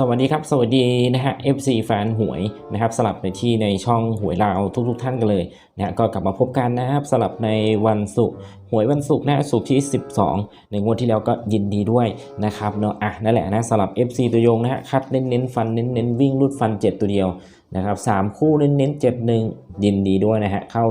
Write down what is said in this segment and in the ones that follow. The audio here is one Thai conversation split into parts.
สวัสดีครับ สวัสดีนะฮะ FC แฟนหวยนะครับสลับในที่ในช่องหวยลาวทุกๆทท่านกันเลยนะฮะก็กลับมาพบกันนะครับสลับในวันศุกร์หวยวันศุกร์นะศุกร์ที่ 12 ในงวดที่แล้วก็ยินดีด้วยนะครับเนาะอะนั่นแหละนะสลับ FC ตัวยงนะฮะคัดเน้นเน้นๆฟันเน้นเน้นๆวิ่งรุดฟัน 7 ตัวเดียว นะครับสามคู่เน้นเน้นเจ็ดหนึ่งยินดีด้วยนะฮะเข้า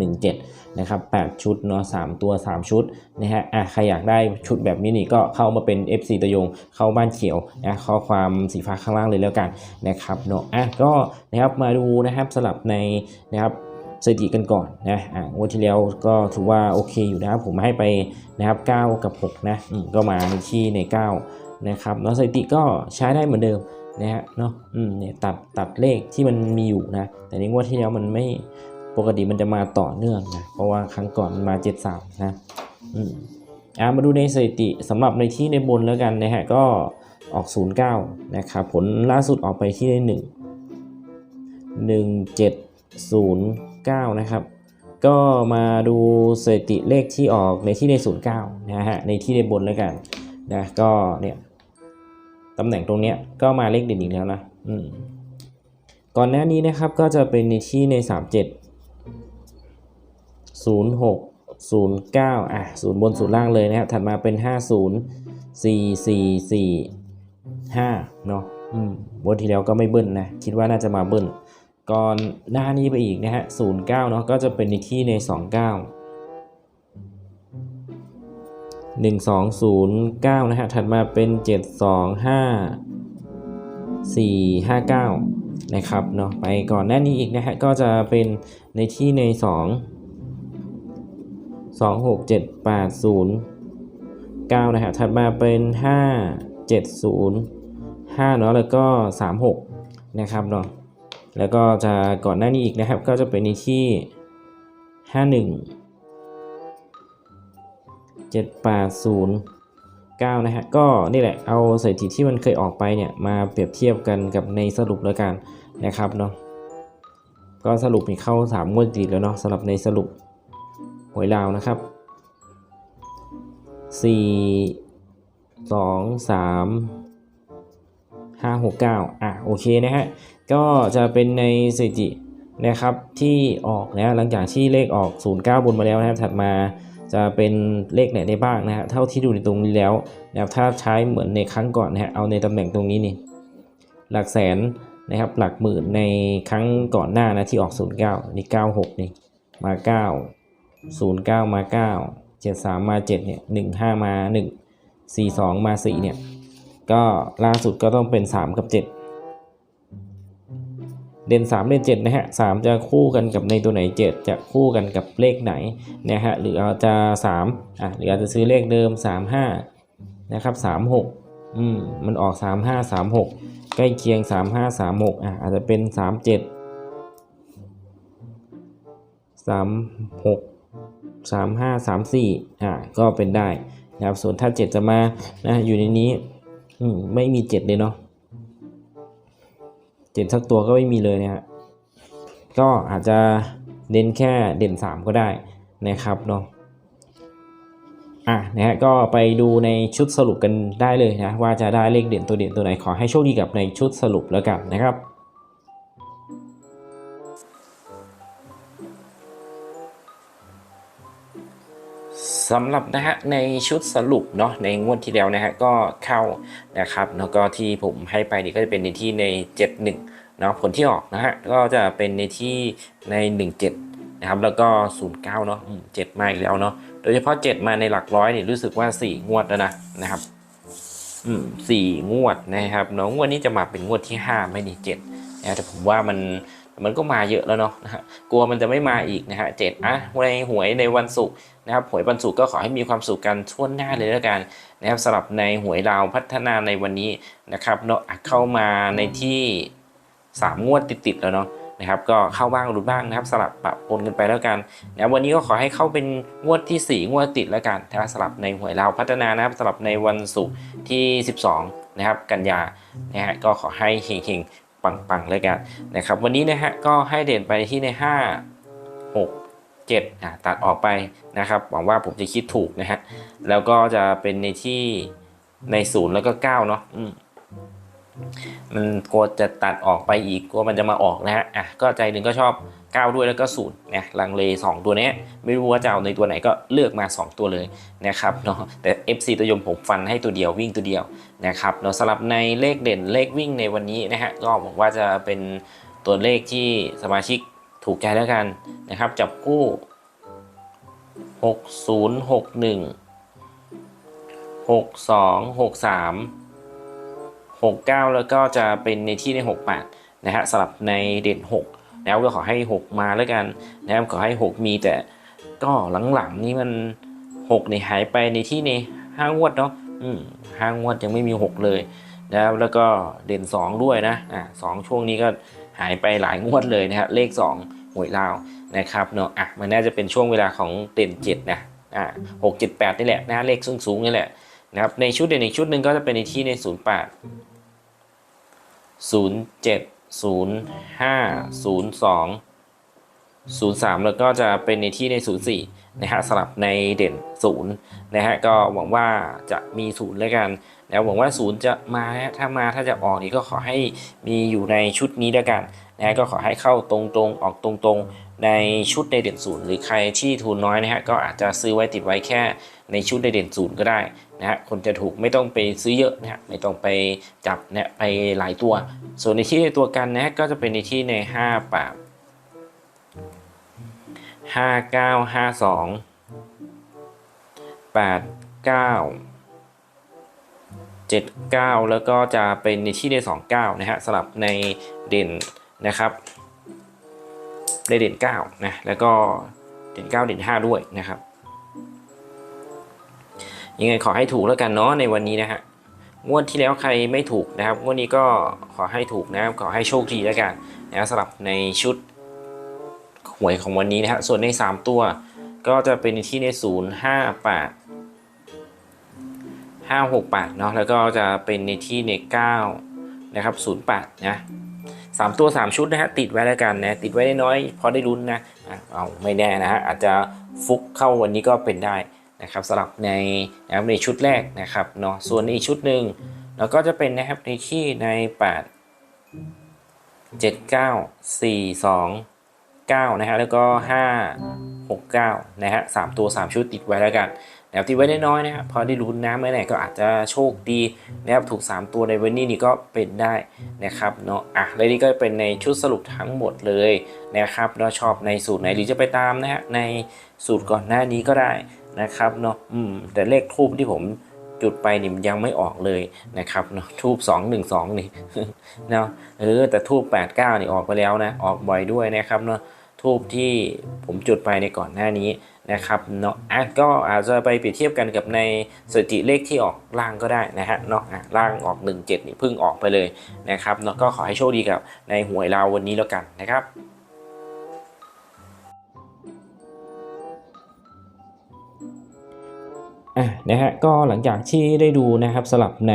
7117นะครับ8ชุดเนาะ3ตัว 3 ชุดนะฮะอะใครอยากได้ชุดแบบนี้นี่ก็เข้ามาเป็น FC ตัวยงเข้าบ้านเขียวนะข้อความสีฟ้าข้างล่างเลยแล้วกันนะครับเนาะอะก็นะครับมาดูนะครับสลับในนะครับสถิติกันก่อนนะอะงวดที่แล้วก็ถือว่าโอเคอยู่นะครับผมให้ไปนะครับ9กับ6นะก็มาในที่ใน 9 นะครับเนาะสถิติก็ใช้ได้เหมือนเดิม นะฮะเนาะอืมเนี่ยตัดตัดเลขที่มันมีอยู่นะ แต่ในงวดที่แล้วมันไม่ปกติมันจะมาต่อเนื่องนะเพราะว่าครั้งก่อนมันมา73นะอืมอ่ามาดูในสถิติสำหรับในที่ในบนแล้วกันนะฮะก็ออก 09นะครับผลล่าสุดออกไปที่ได้1 1709นะครับก็มาดูสถิติเลขที่ออกในที่ใน09นะฮะในที่ในบนแล้วกันนะก็เนี่ย ตำแหน่งตรงเนี้ยก็มาเลขเด่นอีกแล้วนะอืมก่อนหน้านี้นะครับก็จะเป็นในที่ใน 37 06 09อะศูนย์บนศูนย์ล่างเลยนะครับถัดมาเป็น 50 4 4 4 5เนาะอืมวันที่แล้วก็ไม่เบิ้ลนะคิดว่าน่าจะมาเบิ้ลก่อนหน้านี้ไปอีกนะฮะ09เนาะก็จะเป็นในที่ใน 29 1209 นะฮะ ถัดมาเป็น 725 459 นะครับเนาะไปก่อนหน้านี้อีกนะฮะ ก็จะเป็นในที่ใน2สองหกเจ็ดแปดศูนย์เก้านะฮะ ถัดมาเป็นห้าเจ็ดศูนย์ห้าเนาะแล้วก็สามหกนะครับเนาะแล้วก็จะก่อนหน้านี้อีกนะครับ ก็จะเป็นในที่ห้าหนึ่งเจ็ดแปดศูนย์เก้านะฮะ ก็นี่แหละเอาสถิติที่มันเคยออกไปเนี่ย มาเปรียบเทียบกันกับในสรุปแล้วกันนะครับเนาะก็สรุปมีเข้าสามงวดติดแล้วเนาะสำหรับในสรุปหวยลาวนะครับสี่สองสามห้าหกเก้าอะ โอเคนะฮะ ก็จะเป็นในสถิตินะครับที่ออกนะหลังจากที่เลขออก 09 บนมาแล้วนะครับถัดมา จะเป็นเลขไหนได้บ้างนะฮะเท่าที่ดูในตรงนี้แล้วนะครับถ้าใช้เหมือนในครั้งก่อนนะฮะเอาในตำแหน่งตรงนี้นี่หลักแสนนะครับหลักหมื่นในครั้งก่อนหน้านะที่ออก 09 นี่ 96 นี่มา9ศูนย์เก้ามาเก้าเจ็ดสามาเจ็ดเนี่ยหนึ่งห้ามาหนึ่งสี่สองมาสี่เนี่ย ก็ล่าสุดก็ต้องเป็นสามกับเจ็ด เด่นสามเด่นเจ็ดนะฮะสามจะคู่กันกับในตัวไหนเจ็ดจะคู่กันกับเลขไหนนะฮะหรืออาจจะสามอะหรืออาจจะซื้อเลขเดิมสามห้านะครับสามหกอืมมันออกสามห้าสามหกใกล้เคียงสามห้าสามหกอะอาจจะเป็นสามเจ็ดสามหกสามห้าสามสี่อ่าก็เป็นได้นะครับส่วนถ้าเจ็ดจะมานะอยู่ในนี้อืมไม่มีเจ็ดเลยเนาะ เด่นสักตัวก็ไม่มีเลยนะฮะก็อาจจะเด่นแค่เด่นสามก็ได้นะครับเนาะอะนะฮะก็ไปดูในชุดสรุปกันได้เลยนะว่าจะได้เลขเด่นตัวเด่นตัวไหนขอให้โชคดีกับในชุดสรุปแล้วกันนะครับ สำหรับนะฮะในชุดสรุปเนาะในงวดที่แล้วนะฮะก็เข้านะครับแล้วก็ที่ผมให้ไปนี่ก็จะเป็นในที่ใน 71เนาะผลที่ออกนะฮะก็จะเป็นในที่ใน 17นะครับแล้วก็ 09เนาะ7มาอีกแล้วเนาะโดยเฉพาะ 7 มาในหลักร้อยนี่รู้สึกว่า 4 งวดแล้วนะนะครับอืมสี่งวดนะครับเนาะงวดนี้จะมาเป็นงวดที่5ไม่ดี7นะแต่ผมว่ามัน มันก็มาเยอะแล้วเนาะนะฮะกลัวมันจะไม่มาอีกนะฮะเจ็ดอะในหวยในวันศุกร์นะครับหวยวันศุกร์ก็ขอให้มีความสุขกันทั่วงหน้าเลยแล้วกันนะครับสำหรับในหวยลาวพัฒนาในวันนี้นะครับเนาะเข้ามาในที่ 3 งวดติดๆแล้วเนาะนะครับก็เข้าบ้างหลุดบ้างนะครับสลับปะปนกันไปแล้วกันนะวันนี้ก็ขอให้เข้าเป็นงวดที่ 4 งวดติดแล้วกันนะครับสลับในหวยลาพัฒนานะครับสลับในวันศุกร์ที่ 12 นะครับกันยานะฮะก็ขอให้เฮงๆ ปังๆแล้วกันนะครับ วันนี้นะฮะก็ให้เด่นไปที่ใน 5 6 7อะตัดออกไปนะครับ หวังว่าผมจะคิดถูกนะฮะแล้วก็จะเป็นในที่ในศูนย์แล้วก็9เนาะอื มันกลัวจะตัดออกไปอีกกลัวมันจะมาออกนะฮะอะก็ใจหนึ่งก็ชอบ 9 ด้วยแล้วก็ศูนย์นะลังเล 2 ตัวนี้ไม่รู้ว่าจะเอาในตัวไหนก็เลือกมา 2 ตัวเลยนะครับเนาะแต่ FC ตัวยมผมฟันให้ตัวเดียววิ่งตัวเดียวนะครับเนาะสำหรับในเลขเด่นเลขวิ่งในวันนี้นะฮะก็หวังว่าจะเป็นตัวเลขที่สมาชิกถูกใจแล้วกันนะครับ จับคู่6061 62 63 69 แล้วก็จะเป็นในที่ใน 68 นะฮะสำหรับในเด่น 6 แล้วก็ขอให้ 6 มาแล้วกันนะครับขอให้ 6 มีแต่ก็หลังๆนี่มัน 6 ในยหายไปในที่ในห้างวดเนาะอืมห้างวดยังไม่มี 6 เลยนะครับแล้วก็เด่น 2 ด้วยนะอ่าสองช่วงนี้ก็หายไปหลายงวดเลยนะฮะเลข 2หวยลาวนะครับเนาะอะมันน่าจะเป็นช่วงเวลาของเด่น7นะอ่า6 7 8นี่แหละนะเลขสูงสูงๆนี่แหละนะครับในชุดเด่นอีกชุดหนึ่งก็จะเป็นในที่ใน 08 ศูนย์เจ็ดศูนย์ห้าศูนย์สองศูนย์สามแล้วก็จะเป็นในที่ในศูนย์สี่นะฮะสลับในเด่นศูนย์นะฮะก็หวังว่าจะมีศูนย์แล้วกันแล้วหวังว่าศูนย์จะมาถ้ามาถ้าจะออกนี่ก็ขอให้มีอยู่ในชุดนี้แล้วกันนะฮะก็ขอให้เข้าตรงๆออกตรงๆในชุดในเด่นศูนย์หรือใครที่ทุนน้อยนะฮะก็อาจจะซื้อไว้ติดไว้แค่ ในชุดในเด่นศูนย์ก็ได้นะฮะคนจะถูกไม่ต้องไปซื้อเยอะนะฮะไม่ต้องไปจับเนี่ยไปหลายตัว ส่วนในที่ในตัวกันนะก็จะเป็นในที่ในห้าแปดห้าเก้าห้าสองแปดเก้าเจ็ดเก้าแล้วก็จะเป็นในที่ในสองเก้านะฮะสลับในเด่นนะครับในเด่นเก้านะแล้วก็เด่นเก้าเด่นห้าด้วยนะครับ ยังไงขอให้ถูกแล้วกันเนาะในวันนี้นะฮะงวดที่แล้วใครไม่ถูกนะครับงวดนี้ก็ขอให้ถูกนะครับขอให้โชคดีแล้วกันนะสำหรับในชุดหวยของวันนี้นะฮะส่วนใน 3 ตัว ก็จะเป็นที่ใน 0 5 8 5 6 8เนาะแล้วก็จะเป็นในที่ใน 9 นะครับ 0 8 นะสามตัว 3 ชุดนะฮะติดไว้แล้วกันนะติดไว้ได้น้อยพอได้ลุ้นนะอะเอาไม่แน่นะฮะอาจจะฟุกเข้าวันนี้ก็เป็นได้ นะครับสำหรับในนะครับในชุดแรกนะครับเนาะส่วนอีกชุดหนึ่งเราก็จะเป็นนะครับในที่ใน 8 7 9 4 2 9นะฮะแล้วก็ 5 6 9นะฮะสามตัว 3 ชุดติดไว้แล้วกันนะครับติดไว้ได้น้อยนะครับพอได้ลุ้นนะไม่ไหนก็อาจจะโชคดีนะครับถูก 3 ตัวในวันนี้นี่ก็เป็นได้นะครับเนาะอะและนี่ก็เป็นในชุดสรุปทั้งหมดเลยนะครับเราชอบในสูตรไหนหรือจะไปตามนะฮะในสูตรก่อนหน้านี้ก็ได้ นะครับเนาะอืมแต่เลขทูบที่ผมจุดไปนี่มันยังไม่ออกเลยนะครับเนาะทูบ2 1 2นี่เนาะเออแต่ทูบ8 9นี่ออกไปแล้วนะออกบ่อยด้วยนะครับเนาะทูบที่ผมจุดไปในก่อนหน้านี้นะครับเนาะอะก็อาจจะไปเปรียบเทียบกันกับในสถิติเลขที่ออกล่างก็ได้นะฮะเนาะอะล่างออก 1 7 นี่เพิ่งออกไปเลยนะครับเนาะก็ขอให้โชคดีกับในหวยเราววันนี้แล้วกันนะครับ อะนะฮะก็หลังจากที่ได้ดูนะครับสลับใน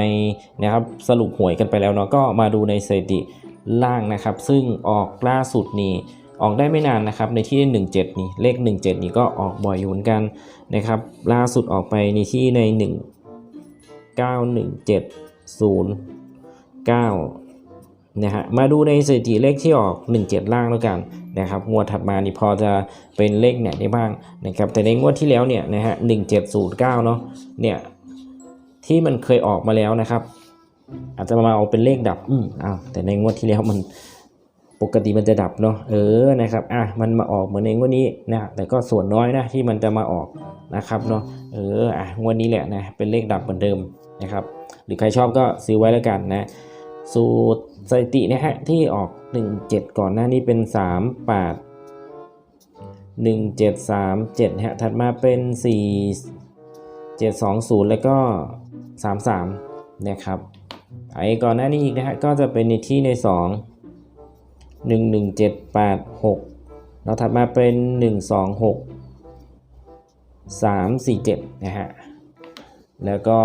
นะครับสรุปหวยกันไปแล้วเนาะก็มาดูในสถิติล่างนะครับ ซึ่งออกล่าสุดนี่ออกได้ไม่นานนะครับในที่ 17 นี่เลข 17 นี่ก็ออกบ่อยอยู่เหมือนกันนะครับล่าสุดออกไปในที่ใน 1 9 1 7 0 9นะฮะมาดูในสถิติเลขที่ออก 17 ล่างแล้วกัน นะครับงวดถัดมานี่พอจะเป็นเลขไหนได้บ้างนะครับแต่ในงวดที่แล้วเนี่ยนะฮะ1709เนาะเนี่ยที่มันเคยออกมาแล้วนะครับ อาจจะมาเอาเป็นเลขดับอืมอ้าวแต่ในงวดที่แล้วมันปกติมันจะดับเนาะเออนะครับอะมันมาออกเหมือนในงวดนี้นะแต่ก็ส่วนน้อยนะที่มันจะมาออกนะครับเนาะเอออะงวดนี้แหละนะเป็นเลขดับเหมือนเดิมนะครับ หรือใครชอบก็ซื้อไว้แล้วกันนะ สูตรสถิตินะฮะที่ออก 17 ก่อนหน้านี้เป็น 3 8 1 7 3 7ฮะถัดมาเป็น 4 7 2 0 แล้วก็ 3 3นะครับไอ้ก่อนหน้านี้อีกนะฮะก็จะเป็นในที่ใน 2 1 1 7 8 6 แล้วถัดมาเป็น 1 2 6 3 4 7 นะฮะแล้วก็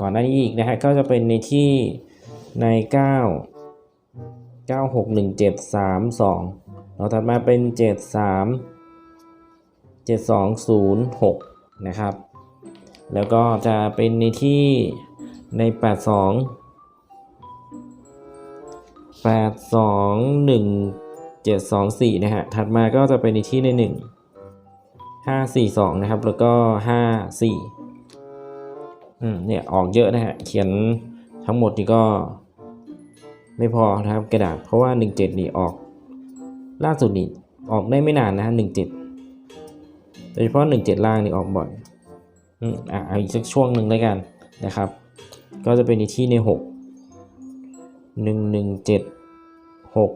ก่อนหน้านี้อีกนะฮะก็จะเป็นในที่ ใน 9 9 6 1 7 3 2เราถัดมาเป็น 7 3 7 2 0 6 นะครับ แล้วก็จะเป็นในที่ใน 8 2แปดสองหนึ่งเจ็ดสองสี่นะฮะ ถัดมาก็จะเป็นในที่ในหนึ่งห้าสี่สองนะครับ แล้วก็ห้าสี่อืมเนี่ย ออกเยอะนะฮะ เขียนทั้งหมดนี่ก็ ไม่พอนะครับกระดาษเพราะว่าหนึ่งเจ็ดนี่ออก ล่าสุดนี่ออกได้ไม่นานนะฮะหนึ่งเจ็ดโดยเฉพาะหนึ่งเจ็ดล่างนี่ออกบ่อยอืมอะเอาอีกสักช่วงหนึ่งแล้วกันนะครับ ก็จะเป็นในที่ในหกหนึ่งหนึ่งเจ็ดหก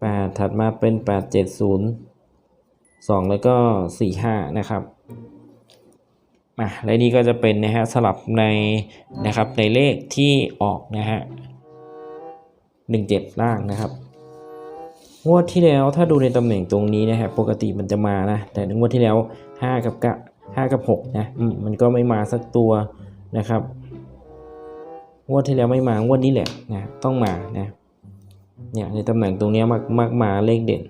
แปดถัดมาเป็นแปดเจ็ดศูนย์สองแล้วก็สี่ห้านะครับอะและนี่ก็จะเป็นนะฮะสลับในนะครับในเลขที่ออกนะฮะ หนึ่งเจ็ดล่างนะครับงวดที่แล้วถ้าดูในตำแหน่งตรงนี้นะฮะปกติมันจะมานะ แต่งวดที่แล้วห้ากับกะห้ากับหกนะมมันก็ไม่มาสักตัวนะครับงวดที่แล้วไม่มางวดนี้แหละนะต้องมานะเนี่ยในตำแหน่งตรงนี้มักมักมาเลขเด่น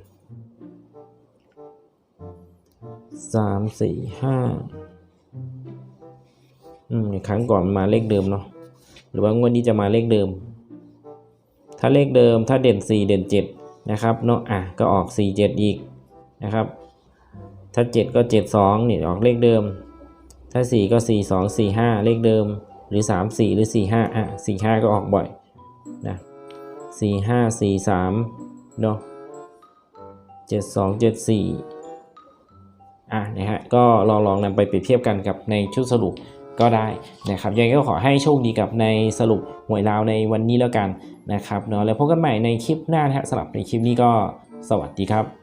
สามสี่ห้าอืมครั้งก่อนมาเลขเดิมเนาะหรือว่างวดนี้จะมาเลขเดิม ถ้าเลขเดิมถ้าเด่น 4 เด่น 7 นะครับเนาะอะก็ออก 4 7 อีกนะครับ ถ้า 7 ก็ 7 2นี่ออกเลขเดิม ถ้า 4 ก็ 4 2 4 5 เลขเดิม หรือ 3 4 หรือ 4 5อะ4 5 ก็ออกบ่อยนะ4 5 4 3เนาะ7 2 7 4อะนะฮะก็ลองลองนำไปเปรียบเทียบกันกับในชุดสรุป ก็ได้นะครับยังไงก็ขอให้โชคดีกับในสรุปหวยลาวในวันนี้แล้วกันนะครับเนาะแล้วพบกันใหม่ในคลิปหน้านะฮะสำหรับในคลิปนี้ก็สวัสดีครับ